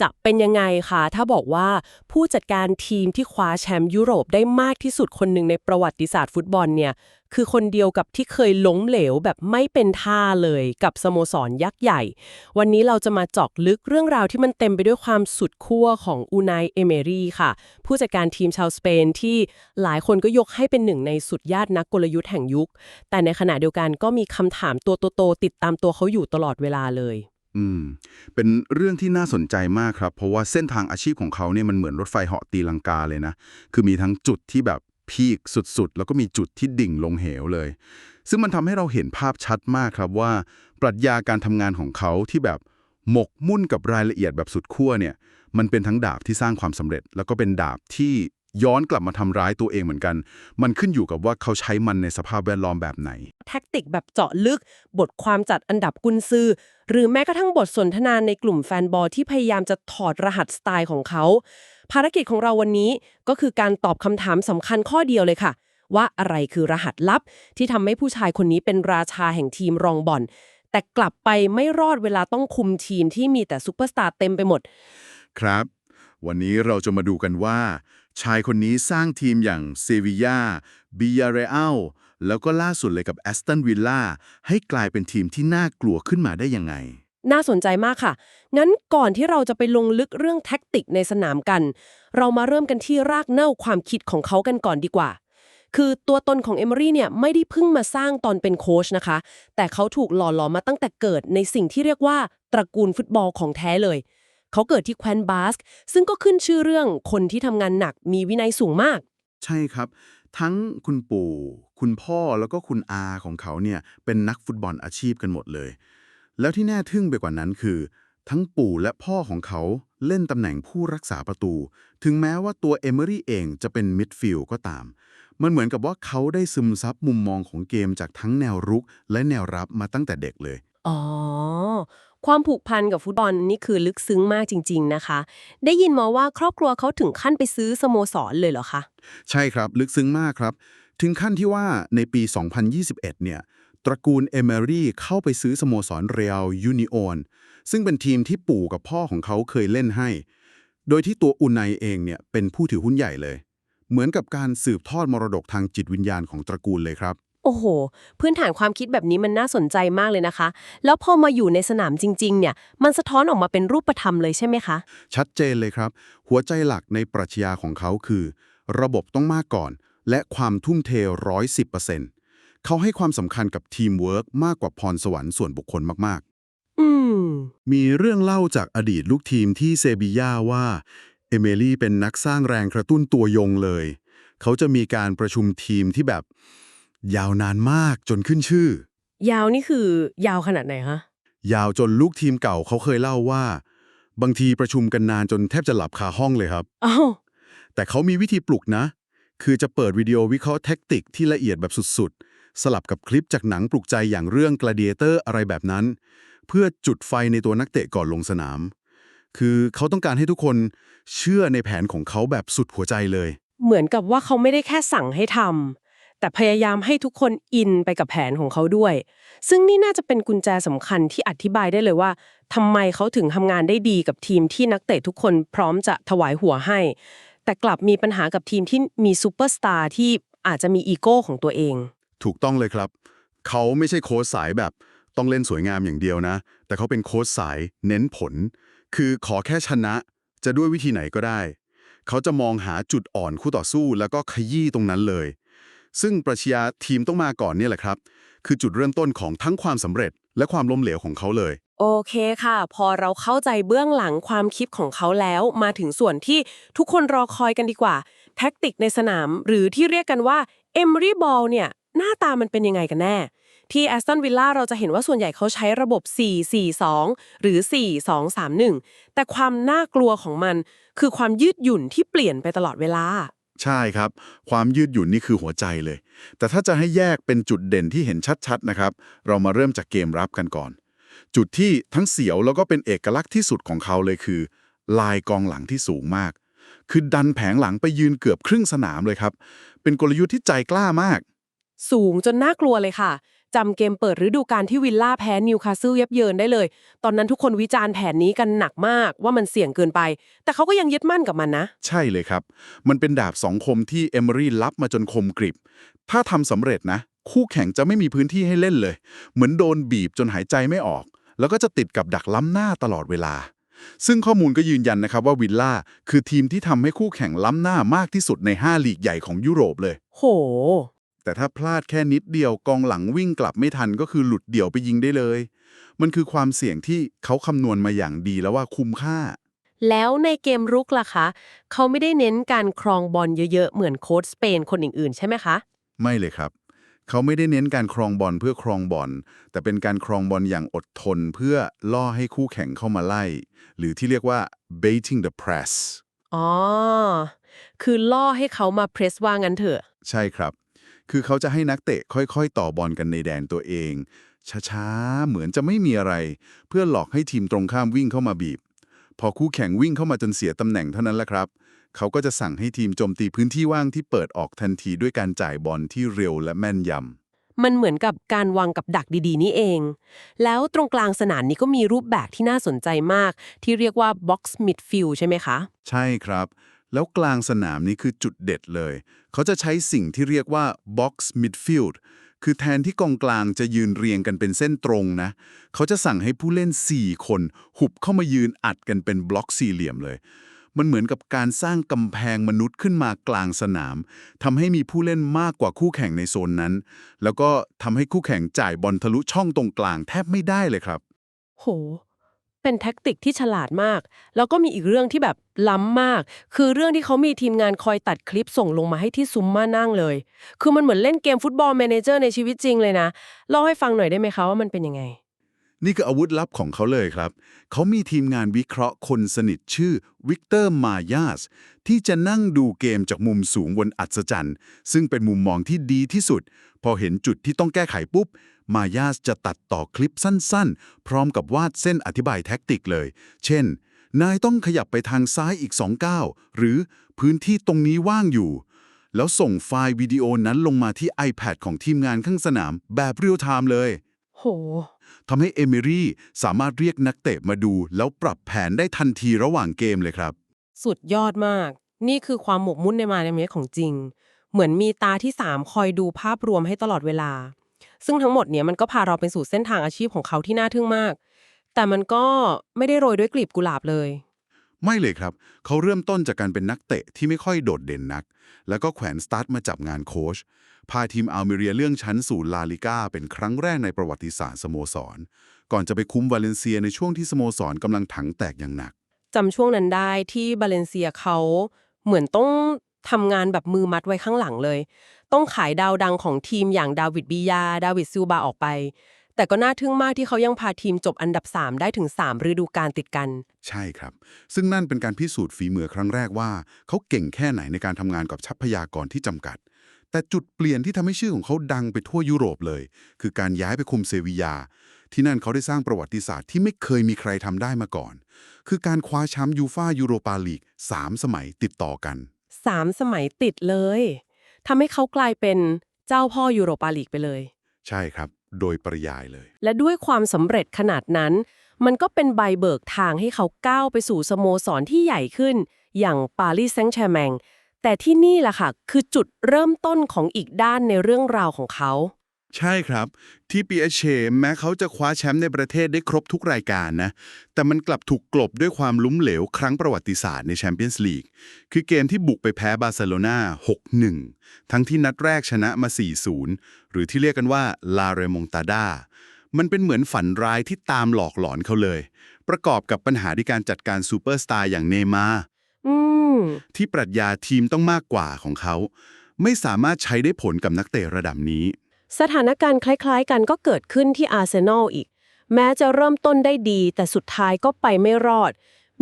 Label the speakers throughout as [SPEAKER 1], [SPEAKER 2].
[SPEAKER 1] จะเป็นยังไงคะถ้าบอกว่าผู้จัดการทีมที่คว้าแชมป์ยุโรปได้มากที่สุดคนหนึ่งในประวัติศาสตร์ฟุตบอลเนี่ย คือคนเดียวกับที่เคยล้มเหลวแบบไม่เป็นท่าเลยกับสโมสรยักษ์ใหญ่ วันนี้เราจะมาเจาะลึกเรื่องราวที่มันเต็มไปด้วยความสุดขั้วของอูนายเอเมรีค่ะ ผู้จัดการทีมชาวสเปนที่หลายคนก็ยกให้เป็นหนึ่งในสุดยอดนักกลยุทธ์แห่งยุค แต่ในขณะเดียวกันก็มีคำถามตัวโตๆติดตามตัวเขาอยู่ตลอดเวลาเลย
[SPEAKER 2] อืม เป็นเรื่องที่น่าสนใจมากครับ เพราะว่าเส้นทางอาชีพของเขาเนี่ยมันเหมือนรถไฟเหาะตีลังกาเลยนะ คือมีทั้งจุดที่แบบพีคสุดๆ แล้วก็มีจุดที่ดิ่งลงเหวเลย ซึ่งมันทำให้เราเห็นภาพชัดมากครับว่า ปรัชญาการทำงานของเขาที่แบบหมกมุ่นกับรายละเอียดแบบสุดขั้วเนี่ย มันเป็นทั้งดาบที่สร้างความสำเร็จ แล้วก็เป็นดาบที่ย้อนกลับมาทำร้ายตัวเองเหมือนกัน มันขึ้นอยู่กับว่าเขาใช้มันในสภาพแวดล้อมแบบไหน
[SPEAKER 1] แท็กติกแบบเจาะลึก บทความจัดอันดับกุนซือ หรือแม้กระทั่งบทสนทนาในกลุ่มแฟนบอลที่พยายามจะถอดรหัสสไตล์ของเขา ภารกิจของเราวันนี้ก็คือการตอบคำถามสำคัญข้อเดียวเลยค่ะ ว่าอะไรคือรหัสลับ ที่ทำให้ผู้ชายคนนี้เป็นราชาแห่งทีมรองบอลแต่กลับไปไม่รอดเวลาต้องคุมทีมที่มีแต่ซูเปอร์สตาร์เต็มไปหมด
[SPEAKER 2] ครับ วันนี้เราจะมาดูกันว่า ชายคนนี้สร้างทีมอย่างเซบียาบิยาเรอัล แล้วก็ล่าสุดเลยกับแอสตันวิลล่าให้กลายเป็นทีมที่น่ากลัวขึ้นมาได้ยังไง
[SPEAKER 1] น่าสนใจมากค่ะ งั้นก่อนที่เราจะไปลงลึกเรื่องแท็กติกในสนามกัน เรามาเริ่มกันที่รากเหง้าความคิดของเขากันก่อนดีกว่า คือตัวตนของเอม r รี่เนี่ยไม่ได้เพิ่งมาสร้างตอนเป็นโค้ชนะคะ แต่เขาถูกหล่อหลอมมาตั้งแต่เกิดในสิ่งที่เรียกว่าตระกูลฟุตบอลของแท้เลยเขาเกิดที่แคว้นบาสก์ซึ่งก็ขึ้นชื่อเรื่องคนที่ทำงานหนักมีวินัยสูงมาก
[SPEAKER 2] ใช่ครับ ทั้งคุณปู่ คุณพ่อแล้วก็คุณอาของเขาเนี่ยเป็นนักฟุตบอลอาชีพกันหมดเลย แล้วที่น่าทึ่งไปกว่านั้นคือ ทั้งปู่และพ่อของเขาเล่นตำแหน่งผู้รักษาประตู ถึงแม้ว่าตัวเอเมอรี่เองจะเป็นมิดฟิลด์ก็ตาม มันเหมือนกับว่าเขาได้ซึมซับมุมมองของเกมจากทั้งแนวรุก และแนวรับมาตั้งแต่เด็กเลย
[SPEAKER 1] อ๋อ ความผูกพันกับฟุตบอลนี่คือลึกซึ้งมากจริง ๆ นะคะ ได้ยินมาว่าครอบครัวเขาถึงขั้นไปซื้อสโมสรเลยเหรอคะ
[SPEAKER 2] ใช่ครับ ลึกซึ้งมากครับ ถึงขั้นที่ว่าในปี 2021 เนี่ย ตระกูลเอเมอรี่เข้าไปซื้อสโมสรเรียลยูนิโอนซึ่งเป็นทีมที่ปู่กับพ่อของเขาเคยเล่นให้ โดยที่ตัวอุไนเองเนี่ยเป็นผู้ถือหุ้นใหญ่เลย เหมือนกับการสืบทอดมรดกทางจิตวิญญาณของตระกูลเลยครับ
[SPEAKER 1] โอ้โห พื้นฐานความคิดแบบนี้มันน่าสนใจมากเลยนะคะ แล้วพอมาอยู่ในสนามจริง ๆ เนี่ย มันสะท้อนออกมาเป็นรูปธรรมเลยใช่ไหมคะ
[SPEAKER 2] ชัดเจนเลยครับ หัวใจหลักในปรัชญาของเขาคือ ระบบต้องมากก่อน และความทุ่มเทร้อยสิบเปอร์เซ็นต์เขาให้ความสำคัญกับทีมเวิร์กมากกว่าพรสวรรค์ส่วนบุคคลมาก
[SPEAKER 1] อืม
[SPEAKER 2] ๆมีเรื่องเล่าจากอดีตลูกทีมที่เซบียาว่า เอเมลี่เป็นนักสร้างแรงกระตุ้นตัวยงเลย เขาจะมีการประชุมทีมที่แบบ ยาวนานมากจนขึ้นชื่อ
[SPEAKER 1] ยาวนี่คือยาวขนาดไหนคะ
[SPEAKER 2] ยาวจนลูกทีมเก่าเขาเคยเล่าว่า บางทีประชุมกันนานจนแทบจะหลับคาห้องเลยครับ
[SPEAKER 1] อ้าว
[SPEAKER 2] แต่เขามีวิธีปลุกนะ คือจะเปิดวิดีโอวิเคราะห์แท็กติกที่ละเอียดแบบสุดๆ สลับกับคลิปจากหนังปลุกใจอย่างเรื่อง Gladiator อะไรแบบนั้น เพื่อจุดไฟในตัวนักเตะก่อนลงสนาม คือเขาต้องการให้ทุกคนเชื่อในแผนของเขาแบบสุดหัวใจเลย
[SPEAKER 1] เหมือนกับว่าเขาไม่ได้แค่สั่งให้ทำแต่พยายามให้ทุกคนอินไปกับแผนของเขาด้วย ซึ่งนี่น่าจะเป็นกุญแจสำคัญที่อธิบายได้เลยว่าทำไมเขาถึงทำงานได้ดีกับทีมที่นักเตะทุกคนพร้อมจะถวายหัวให้ แต่กลับมีปัญหากับทีมที่มีซูเปอร์สตาร์ที่อาจจะมีอีโก้ของตัวเอง
[SPEAKER 2] ถูกต้องเลยครับ เขาไม่ใช่โค้ชสายแบบต้องเล่นสวยงามอย่างเดียวนะ แต่เขาเป็นโค้ชสายเน้นผล คือขอแค่ชนะจะด้วยวิธีไหนก็ได้ เขาจะมองหาจุดอ่อนคู่ต่อสู้ แล้วก็ขยี้ตรงนั้นเลย ซึ่งปรัชญาทีมต้องมาก่อนเนี่ยแหละครับ คือจุดเริ่มต้นของทั้งความสำเร็จและความล้มเหลวของเขาเลย
[SPEAKER 1] โอเคค่ะ พอเราเข้าใจเบื้องหลังความคิดของเขาแล้ว มาถึงส่วนที่ทุกคนรอคอยกันดีกว่า แท็กติกในสนาม หรือที่เรียกกันว่า Emery Ball เนี่ย หน้าตามันเป็นยังไงกันแน่ ที่แอสตันวิลล่าเราจะเห็นว่าส่วนใหญ่เขาใช้ระบบ 4-4-2 หรือ 4-2-3-1 แต่ความน่ากลัวของมัน คือความยืดหยุ่นที่เปลี่ยนไปตลอดเวลา
[SPEAKER 2] ใช่ครับ ความยืดหยุ่นนี่คือหัวใจเลย แต่ถ้าจะให้แยกเป็นจุดเด่นที่เห็นชัดๆนะครับ เรามาเริ่มจากเกมรับกันก่อน จุดที่ทั้งเสียวแล้วก็เป็นเอกลักษณ์ที่สุดของเขาเลยคือ ลายกองหลังที่สูงมาก คือดันแผงหลังไปยืนเกือบครึ่งสนามเลยครับ เป็นกลยุทธ์ที่ใจกล้ามาก
[SPEAKER 1] สูงจนน่ากลัวเลยค่ะจำเกมเปิดฤดูกาลที่วิลล่าแพ้นิวคาสเซิลยับเยินได้เลย ตอนนั้นทุกคนวิจารณ์แผนนี้กันหนักมากว่ามันเสี่ยงเกินไป แต่เขาก็ยังยึดมั่นกับมันนะ
[SPEAKER 2] ใช่เลยครับ มันเป็นดาบสองคมที่เอม r รี่รับมาจนคมกริบ ถ้าทำสำเร็จนะ คู่แข่งจะไม่มีพื้นที่ให้เล่นเลย เหมือนโดนบีบจนหายใจไม่ออก แล้วก็จะติดกับดักล้ำหน้าตลอดเวลา ซึ่งข้อมูลก็ยืนยันนะครับว่าวิลล่าคือทีมที่ทำให้คู่แข่งล้ำหน้ามากที่สุดใน 5 ลีกใหญ่ของยุโรปเลย
[SPEAKER 1] โห
[SPEAKER 2] แต่ถ้าพลาดแค่นิดเดียวกองหลังวิ่งกลับไม่ทันก็คือหลุดเดี่ยวไปยิงได้เลย มันคือความเสี่ยงที่เขาคำนวณมาอย่างดีแล้วว่าคุ้มค่า
[SPEAKER 1] แล้วในเกมรุกล่ะคะ เขาไม่ได้เน้นการครองบอลเยอะๆ เหมือนโค้ชสเปนคนอื่นๆ ใช่ไหมคะ
[SPEAKER 2] ไม่เลยครับ เขาไม่ได้เน้นการครองบอลเพื่อครองบอลแต่เป็นการครองบอลอย่างอดทนเพื่อล่อให้คู่แข่งเข้ามาไล่ หรือที่เรียกว่า baiting the press
[SPEAKER 1] อ๋อ คือล่อให้เขามาเพรสว่างั้นเถอะ
[SPEAKER 2] ใช่ครับ คือเขาจะให้นักเตะค่อยๆ ต่อบอลกันในแดนตัวเอง ช้าๆ เหมือนจะไม่มีอะไร เพื่อหลอกให้ทีมตรงข้ามวิ่งเข้ามาบีบ พอคู่แข่งวิ่งเข้ามาจนเสียตำแหน่งเท่านั้นแหละครับ เขาก็จะสั่งให้ทีมโจมตีพื้นที่ว่างที่เปิดออกทันทีด้วยการจ่ายบอลที่เร็วและแม่นยำ
[SPEAKER 1] มันเหมือนกับการวางกับดักดีๆ นี่เอง แล้วตรงกลางสนามนี้ก็มีรูปแบบที่น่าสนใจมาก ที่เรียกว่า box midfield ใช่ไหมคะ
[SPEAKER 2] ใช่ครับ แล้วกลางสนามนี้คือจุดเด็ดเลย เขาจะใช้สิ่งที่เรียกว่า box midfield คือแทนที่กองกลางจะยืนเรียงกันเป็นเส้นตรงนะ เขาจะสั่งให้ผู้เล่น 4 คน หุบเข้ามายืนอัดกันเป็นบล็อกสี่เหลี่ยมเลย มันเหมือนกับการสร้างกำแพงมนุษย์ขึ้นมากลางสนามทำให้มีผู้เล่นมากกว่าคู่แข่งในโซนนั้น แล้วก็ทำให้คู่แข่งจ่ายบอลทะลุช่องตรงกลางแทบไม่ได้เลยครับ
[SPEAKER 1] โห เป็นแท็กติกที่ฉลาดมาก แล้วก็มีอีกเรื่องที่แบบล้ำมาก คือเรื่องที่เขามีทีมงานคอยตัดคลิปส่งลงมาให้ที่ซุ้มมานั่งเลย คือมันเหมือนเล่นเกมฟุตบอลแมเนเจอร์ในชีวิตจริงเลยนะเล่าให้ฟังหน่อยได้ไหมคะว่ามันเป็นยังไง
[SPEAKER 2] นี่คืออาวุธลับของเขาเลยครับ เขามีทีมงานวิเคราะห์คนสนิทชื่อวิกเตอร์มายาสที่จะนั่งดูเกมจากมุมสูงบนอัศจรรย์ ซึ่งเป็นมุมมองที่ดีที่สุด พอเห็นจุดที่ต้องแก้ไขปุ๊บ มายาสจะตัดต่อคลิปสั้นๆ พร้อมกับวาดเส้นอธิบายแท็กติกเลย เช่น นายต้องขยับไปทางซ้ายอีก2ก้าวหรือพื้นที่ตรงนี้ว่างอยู่ แล้วส่งไฟล์วิดีโอนั้นลงมาที่ iPad ของทีมงานข้างสนามแบบเรียลไทม์เลย
[SPEAKER 1] โห
[SPEAKER 2] ทำให้เอมิรี่สามารถเรียกนักเตะมาดู แล้วปรับแผนได้ทันทีระหว่างเกมเลยครับ
[SPEAKER 1] สุดยอดมาก นี่คือความหมกมุ่นในมาในเมตของจริง เหมือนมีตาที่ 3 คอยดูภาพรวมให้ตลอดเวลา ซึ่งทั้งหมดเนี่ยมันก็พาเราไปสู่เส้นทางอาชีพของเขาที่น่าทึ่งมาก แต่มันก็ไม่ได้โรยด้วยกลีบกุหลาบเลย
[SPEAKER 2] ไม่เลยครับ เขาเริ่มต้นจากการเป็นนักเตะที่ไม่ค่อยโดดเด่นนัก แล้วก็แขวนสตาร์ทมาจับงานโค้ช พาทีมอัลเมเรียเลื่องชั้นสู่ลาลิก้าเป็นครั้งแรกในประวัติศาสตร์สโมสร ก่อนจะไปคุมวาเลนเซียในช่วงที่สโมสรกำลังถังแตกอย่างหนัก
[SPEAKER 1] จำช่วงนั้นได้ที่บาเลนเซียเขาเหมือนต้องทำงานแบบมือมัดไว้ข้างหลังเลย ต้องขายดาวดังของทีมอย่างดาวิดบียา ดาวิดซิลบาออกไป แต่ก็น่าทึ่งมากที่เขายังพาทีมจบอันดับ 3 ได้ถึง 3 ฤดูกาลติดกัน
[SPEAKER 2] ใช่ครับ ซึ่งนั่นเป็นการพิสูจน์ฝีมือครั้งแรกว่า เขาเก่งแค่ไหนในการทำงานกับทรัพยากรที่จำกัด แต่จุดเปลี่ยนที่ทำให้ชื่อของเขาดังไปทั่วยุโรปเลย คือการย้ายไปคุมเซบียา ที่นั่นเขาได้สร้างประวัติศาสตร์ที่ไม่เคยมีใครทำได้มาก่อน คือการคว้าแชมป์ยูฟายูโรปาลีก3สมัยติดต่อกัน
[SPEAKER 1] 3สมัยติดเลยทำให้เขากลายเป็นเจ้าพ่อยูโรปาลีกไปเลย
[SPEAKER 2] ใช่ครับ โดยปริยายเลย
[SPEAKER 1] และด้วยความสำเร็จขนาดนั้น มันก็เป็นใบเบิกทางให้เขาก้าวไปสู่สโมสรที่ใหญ่ขึ้น อย่างปารีสแซงต์แชร์แมงแต่ที่นี่แหละค่ะ คือจุดเริ่มต้นของอีกด้านในเรื่องราวของเขา
[SPEAKER 2] ใช่ครับ ที่ PSC แม้เขาจะคว้าแชมป์ในประเทศได้ครบทุกรายการนะ แต่มันกลับถูกกลบด้วยความล้มเหลวครั้งประวัติศาสตร์ในแชมเปี้ยนส์ลีกคือเกมที่บุกไปแพ้บาร์เซโลนา6-1 ทั้งที่นัดแรกชนะมา 4-0 หรือที่เรียกกันว่าลาเรมงตาดามันเป็นเหมือนฝันร้ายที่ตามหลอกหลอนเขาเลย ประกอบกับปัญหาที่การจัดการซูเปอร์สตาร์อย่างเนย์มาร์
[SPEAKER 1] อืม
[SPEAKER 2] ที่ปรัชญาทีมต้องมากกว่าของเขา ไม่สามารถใช้ได้ผลกับนักเตะระดับนี้
[SPEAKER 1] สถานการณ์คล้ายๆ กันก็เกิดขึ้นที่อาร์เซนอลอีก แม้จะเริ่มต้นได้ดี แต่สุดท้ายก็ไปไม่รอด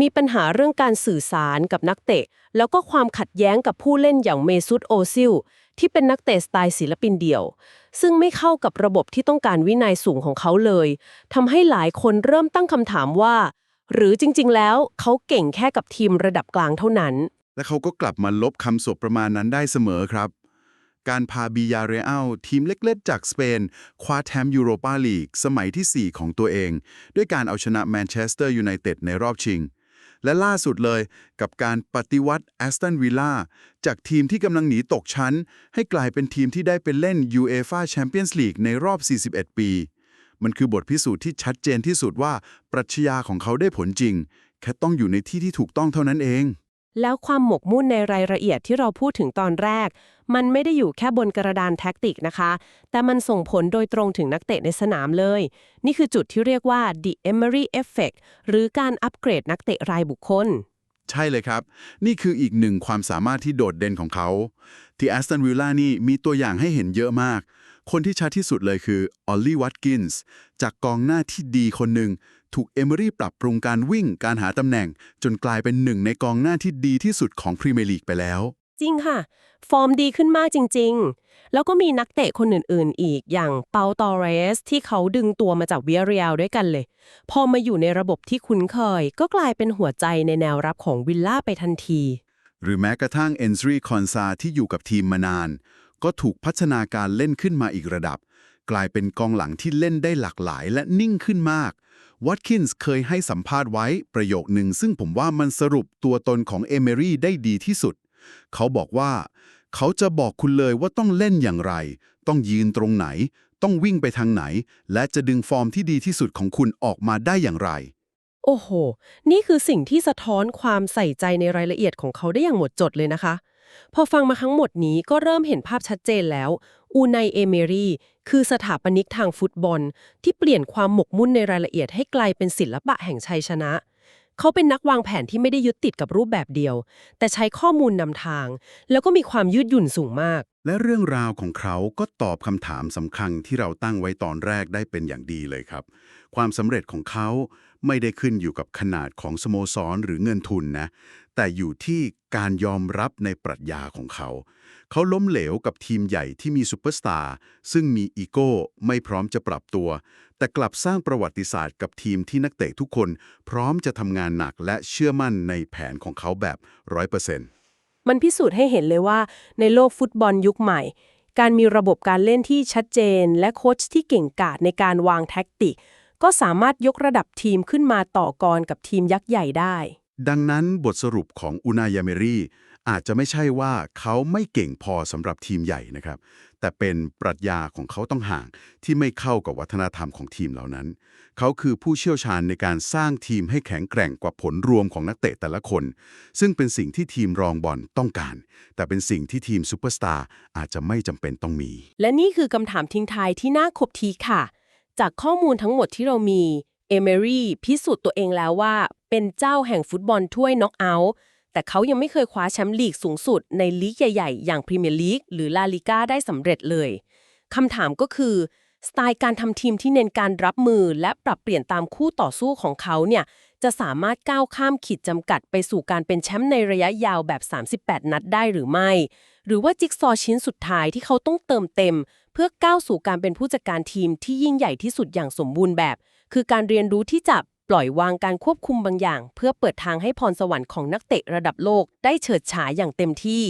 [SPEAKER 1] มีปัญหาเรื่องการสื่อสารกับนักเตะ แล้วก็ความขัดแย้งกับผู้เล่นอย่างเมซุตโอซิลที่เป็นนักเตะสไตล์ศิลปินเดี่ยว ซึ่งไม่เข้ากับระบบที่ต้องการวินัยสูงของเขาเลยทำให้หลายคนเริ่มตั้งคำถามว่า หรือจริง ๆ แล้วเขาเก่งแค่กับทีมระดับกลางเท่านั้น
[SPEAKER 2] และเขาก็กลับมาลบคำสบประมาณนั้นได้เสมอครับ การพาบิยาเรอัลทีมเล็กๆ จากสเปน คว้าแชมป์ยูโรปาลีก สมัยที่ 4 ของตัวเอง ด้วยการเอาชนะแมนเชสเตอร์ยูไนเต็ดในรอบชิง และล่าสุดเลยกับการปฏิวัติแอสตันวิลล่าจากทีมที่กำลังหนีตกชั้น ให้กลายเป็นทีมที่ได้ไปเล่น UEFA Champions League ในรอบ 41 ปี มันคือบทพิสูจน์ที่ชัดเจนที่สุดว่าปรัชญาของเขาได้ผลจริง แค่ต้องอยู่ในที่ที่ถูกต้องเท่านั้นเอง
[SPEAKER 1] แล้วความหมกมุ่นในรายละเอียดที่เราพูดถึงตอนแรก มันไม่ได้อยู่แค่บนกระดานแท็กติกนะคะ แต่มันส่งผลโดยตรงถึงนักเตะในสนามเลย นี่คือจุดที่เรียกว่า the Emery Effect หรือการอัปเกรดนักเตะรายบุคคล
[SPEAKER 2] ใช่เลยครับ นี่คืออีกหนึ่งความสามารถที่โดดเด่นของเขา ที่แอสตันวิลล่านี่มีตัวอย่างให้เห็นเยอะมาก คนที่ชัดที่สุดเลยคือออลลี่วัตกินส์จากกองหน้าที่ดีคนหนึ่งถูกเอเมอรี่ปรับปรุงการวิ่งการหาตำแหน่ง จนกลายเป็นหนึ่งในกองหน้าที่ดีที่สุดของพรีเมียร์ลีกไปแล้ว
[SPEAKER 1] จริงค่ะ ฟอร์มดีขึ้นมากจริง ๆ แล้วก็มีนักเตะคนอื่นๆ อีกอย่างเปาตอเรส ที่เขาดึงตัวมาจากเวียเรียลด้วยกันเลย พอมาอยู่ในระบบที่คุ้นเคย ก็กลายเป็นหัวใจในแนวรับของวิลล่าไปทันที
[SPEAKER 2] หรือแม้กระทั่งเอนซรีคอนซาที่อยู่กับทีมมานาน ก็ถูกพัฒนาการเล่นขึ้นมาอีกระดับ กลายเป็นกองหลังที่เล่นได้หลากหลายและนิ่งขึ้นมาก วัตคินส์เคยให้สัมภาษณ์ไว้ประโยคหนึ่งซึ่งผมว่ามันสรุปตัวตนของเอเมอรี่ได้ดีที่สุด เขาบอกว่า เขาจะบอกคุณเลยว่าต้องเล่นอย่างไร ต้องยืนตรงไหน ต้องวิ่งไปทางไหน และจะดึงฟอร์มที่ดีที่สุดของคุณออกมาได้อย่างไร
[SPEAKER 1] โอ้โห นี่คือสิ่งที่สะท้อนความใส่ใจในรายละเอียดของเขาได้อย่างหมดจดเลยนะคะ พอฟังมาทั้งหมดนี้ก็เริ่มเห็นภาพชัดเจนแล้ว อูไนเอเมรีคือสถาปนิกทางฟุตบอล ที่เปลี่ยนความหมกมุ่นในรายละเอียดให้กลายเป็นศิลปะแห่งชัยชนะ เขาเป็นนักวางแผนที่ไม่ได้ยึดติดกับรูปแบบเดียว แต่ใช้ข้อมูลนำทาง แล้วก็มีความยืดหยุ่นสูงมาก
[SPEAKER 2] และเรื่องราวของเขาก็ตอบคำถามสำคัญที่เราตั้งไว้ตอนแรกได้เป็นอย่างดีเลยครับ ความสำเร็จของเขาไม่ได้ขึ้นอยู่กับขนาดของสโมสรหรือเงินทุนนะ แต่อยู่ที่การยอมรับในปรัชญาของเขา เขาล้มเหลวกับทีมใหญ่ที่มีซูเปอร์สตาร์ซึ่งมีอีโก้ไม่พร้อมจะปรับตัว แต่กลับสร้างประวัติศาสตร์กับทีมที่นักเตะทุกคน พร้อมจะทำงานหนักและเชื่อมั่นในแผนของเขาแบบร้อยเปอร์เซ็นต์
[SPEAKER 1] มันพิสูจน์ให้เห็นเลยว่า ในโลกฟุตบอลยุคใหม่ การมีระบบการเล่นที่ชัดเจน และโค้ชที่เก่งกาจในการวางแท็กติก ก็สามารถยกระดับทีมขึ้นมาต่อกรกับทีมยักษ์ใหญ่ได้
[SPEAKER 2] ดังนั้นบทสรุปของอุนายาเมรีอาจจะไม่ใช่ว่าเขาไม่เก่งพอสำหรับทีมใหญ่นะครับ แต่เป็นปรัชญาของเขาต้องห่างที่ไม่เข้ากับวัฒนธรรมของทีมเหล่านั้น เขาคือผู้เชี่ยวชาญในการสร้างทีมให้แข็งแกร่งกว่าผลรวมของนักเตะแต่ละคน ซึ่งเป็นสิ่งที่ทีมรองบอลต้องการ แต่เป็นสิ่งที่ทีมซูเปอร์สตาร์อาจจะไม่จำเป็นต้องมี
[SPEAKER 1] และนี่คือคำถามทิ้งท้ายที่น่าคบทีค่ะ จากข้อมูลทั้งหมดที่เรามีเอเมรี่พิสูจน์ตัวเองแล้วว่า เป็นเจ้าแห่งฟุตบอลถ้วยน็อกเอาท์ แต่เขายังไม่เคยคว้าแชมป์ลีกสูงสุดในลีกใหญ่ ๆ อย่างพรีเมียร์ลีกหรือลาลิก้าได้สำเร็จเลยคำถามก็คือ สไตล์การทำทีมที่เน้นการรับมือและปรับเปลี่ยนตามคู่ต่อสู้ของเขาเนี่ยจะสามารถก้าวข้ามขีดจำกัดไปสู่การเป็นแชมป์ในระยะยาวแบบ 38 นัดได้หรือไม่ หรือว่าจิ๊กซอว์ชิ้นสุดท้ายที่เขาต้องเติมเต็ม เพื่อก้าวสู่การเป็นผู้จัดการทีมที่ยิ่งใหญ่ที่สุดอย่างสมบูรณ์แบบ คือการเรียนรู้ที่จะ ปล่อยวางการควบคุมบางอย่าง เพื่อเปิดทางให้พรสวรรค์ของนักเตะระดับโลกได้เฉิดฉายอย่างเต็มที่